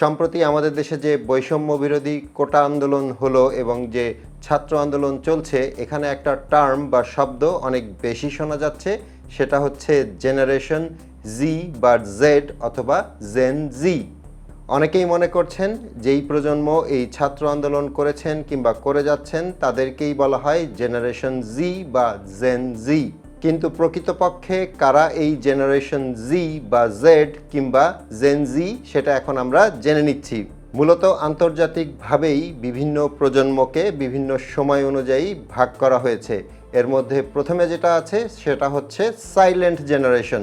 সম্প্রতি আমাদের দেশে যে বৈষম্য বিরোধী কোটা আন্দোলন হলো এবং যে ছাত্র আন্দোলন চলছে, এখানে একটা টার্ম বা শব্দ অনেক বেশি শোনা যাচ্ছে, সেটা হচ্ছে জেনারেশন জি বা জেড অথবা জেন জি অনেকেই মনে করছেন যেই প্রজন্ম এই ছাত্র আন্দোলন করেছেন কিংবা করে যাচ্ছেন, তাদেরকেই বলা হয় জেনারেশন জি বা জেন জি কিন্তু প্রকৃতপক্ষে কারা এই জেনারেশন জি বা জেড কিংবা জেন জি সেটা এখন আমরা জেনে নিচ্ছি। মূলত আন্তর্জাতিকভাবেই বিভিন্ন প্রজন্মকে বিভিন্ন সময় অনুযায়ী ভাগ করা হয়েছে। এর মধ্যে প্রথমে যেটা আছে, সেটা হচ্ছে সাইলেন্ট জেনারেশন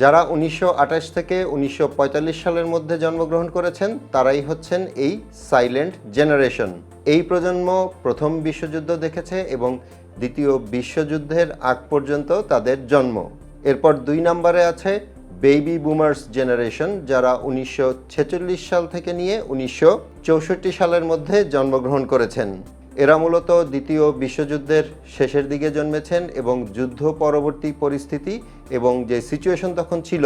যারা উনিশশো আঠাশ থেকে উনিশশো পঁয়তাল্লিশ সালের মধ্যে জন্মগ্রহণ করেছেন, তারাই হচ্ছেন এই সাইলেন্ট জেনারেশন এই প্রজন্ম প্রথম বিশ্বযুদ্ধ দেখেছে এবং দ্বিতীয় বিশ্বযুদ্ধের আগ পর্যন্ত তাদের জন্ম। এরপর দুই নম্বরে আছে বেবি বুমার্স জেনারেশন, যারা উনিশশো ছেচল্লিশ সাল থেকে নিয়ে উনিশশো চৌষট্টি সালের মধ্যে জন্মগ্রহণ করেছেন। এরা মূলত দ্বিতীয় বিশ্বযুদ্ধের শেষের দিকে জন্মেছেন এবং যুদ্ধ পরবর্তী পরিস্থিতি এবং যে সিচুয়েশন তখন ছিল,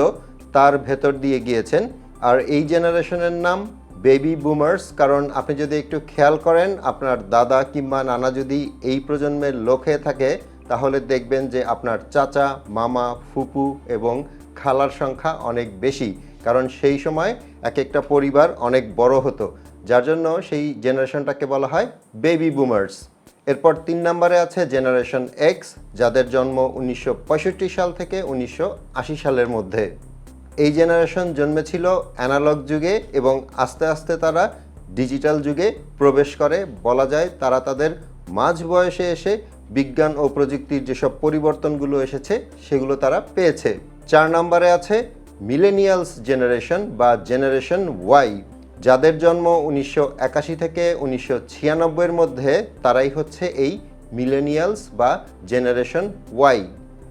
তার ভেতর দিয়ে গিয়েছেন। আর এই জেনারেশনের নাম বেবি বুমার্স কারণ আপনি যদি একটু খেয়াল করেন, আপনার দাদা কিংবা নানা যদি এই প্রজন্মের লোক হয়ে থাকে, তাহলে দেখবেন যে আপনার চাচা, মামা, ফুপু এবং খালার সংখ্যা অনেক বেশি। কারণ সেই সময় এক একটা পরিবার অনেক বড় হতো। যার জন্য সেই জেনারেশনটাকে বলা হয় বেবি বুমার্স এরপর তিন নম্বরে আছে জেনারেশন এক্স যাদের জন্ম উনিশশো পঁয়ষট্টি সাল থেকে উনিশশো আশি সালের মধ্যে। এই জেনারেশন জন্মেছিল অ্যানালগ যুগে এবং আস্তে আস্তে তারা ডিজিটাল যুগে প্রবেশ করে। বলা যায় তারা তাদের মাঝ বয়সে এসে বিজ্ঞান ও প্রযুক্তির যেসব পরিবর্তনগুলো এসেছে, সেগুলো তারা পেয়েছে। চার নম্বরে আছে মিলেনিয়ালস জেনারেশন বা জেনারেশন ওয়াই, যাদের জন্ম উনিশশো একাশি থেকে উনিশশো মধ্যে তারাই হচ্ছে এই মিলেনিয়ালস বা জেনারেশন ওয়াই।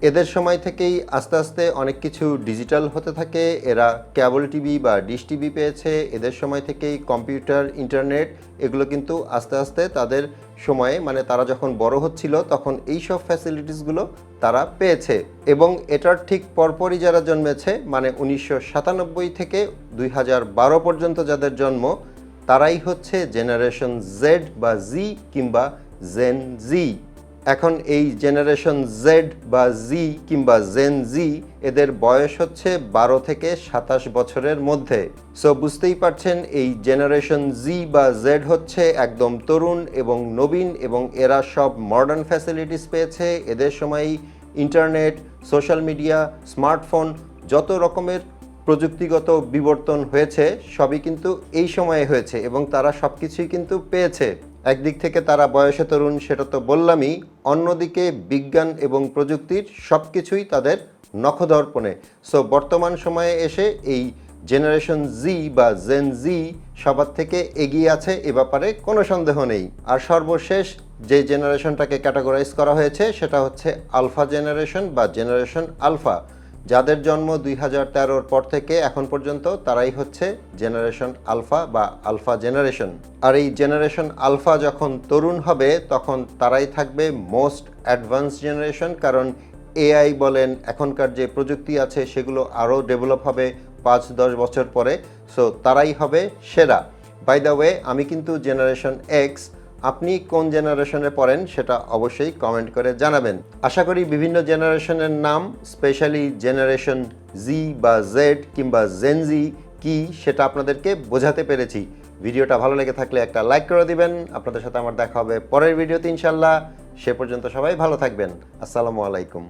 এদের সময় থেকেই আস্তে আস্তে অনেক কিছু ডিজিটাল হতে থাকে। এরা ক্যাবল টিভি বা ডিশ টিভি পেয়েছে। এদের সময় থেকেই কম্পিউটার, ইন্টারনেট, এগুলো কিন্তু আস্তে আস্তে তাদের সময়ে মানে তারা যখন বড় হচ্ছিল, তখন এই সব ফ্যাসিলিটিসগুলো তারা পেয়েছে। এবং এটার ঠিক পরপরই যারা জন্মেছে মানে উনিশশো সাতানব্বই থেকে দুই হাজার বারো পর্যন্ত যাদের জন্ম, তারাই হচ্ছে জেনারেশন জেড বা জি কিংবা জেন জি এখন এই জেনারেশন জেড বা জি কিংবা জেন জি এদের বয়স হচ্ছে বারো থেকে সাতাশ বছরের মধ্যে। সো বুঝতেই পারছেন এই জেনারেশন জি বা জেড হচ্ছে একদম তরুণ এবং নবীন এবং এরা সব মডার্ন ফ্যাসিলিটিস পেয়েছে। এদের সময়ই ইন্টারনেট সোশ্যাল মিডিয়া স্মার্টফোন যত রকমের প্রযুক্তিগত বিবর্তন হয়েছে, সবই কিন্তু এই সময়ে হয়েছে এবং তারা সব কিছুই কিন্তু পেয়েছে। একদিক থেকে তারা বয়সে তরুণ, সেটা তো বললামই। অন্যদিকে বিজ্ঞান এবং প্রযুক্তির সব কিছুই তাদের নখদর্পণে সো বর্তমান সময়ে এসে এই জেনারেশন জি বা জেন জি সবার থেকে এগিয়ে আছে, এ ব্যাপারে কোনো সন্দেহ নেই। আর সর্বশেষ যে জেনারেশনটাকে ক্যাটাগরাইজ করা হয়েছে, সেটা হচ্ছে আলফা জেনারেশন বা জেনারেশন আলফা। যাদের জন্ম দুই হাজার তেরোর পর থেকে এখন পর্যন্ত তারাই হচ্ছে জেনারেশন আলফা বা আলফা জেনারেশন। আর এই জেনারেশন আলফা যখন তরুণ হবে, তখন তারাই থাকবে মোস্ট অ্যাডভান্স জেনারেশন, কারণ এআই বলেন এখনকার যে প্রযুক্তি আছে সেগুলো আরও ডেভেলপ হবে পাঁচ দশ বছর পরে। সো তারাই হবে সেরা। বাই দ্য ওয়ে, আমি কিন্তু জেনারেশন এক্স আপনি কোন জেনারেশনে পড়েন সেটা অবশ্যই কমেন্ট করে জানাবেন। আশা করি বিভিন্ন জেনারেশনের নাম, স্পেশালি জেনারেশন জি বা জেড কিংবা জেনজি কি সেটা আপনাদেরকে বোঝাতে পেরেছি। ভিডিওটা ভালো লেগে থাকলে একটা লাইক করে দিবেন। আপনাদের সাথে আমার দেখা হবে পরের ভিডিওতে ইনশাল্লাহ সে পর্যন্ত সবাই ভালো থাকবেন। আসসালামু আলাইকুম।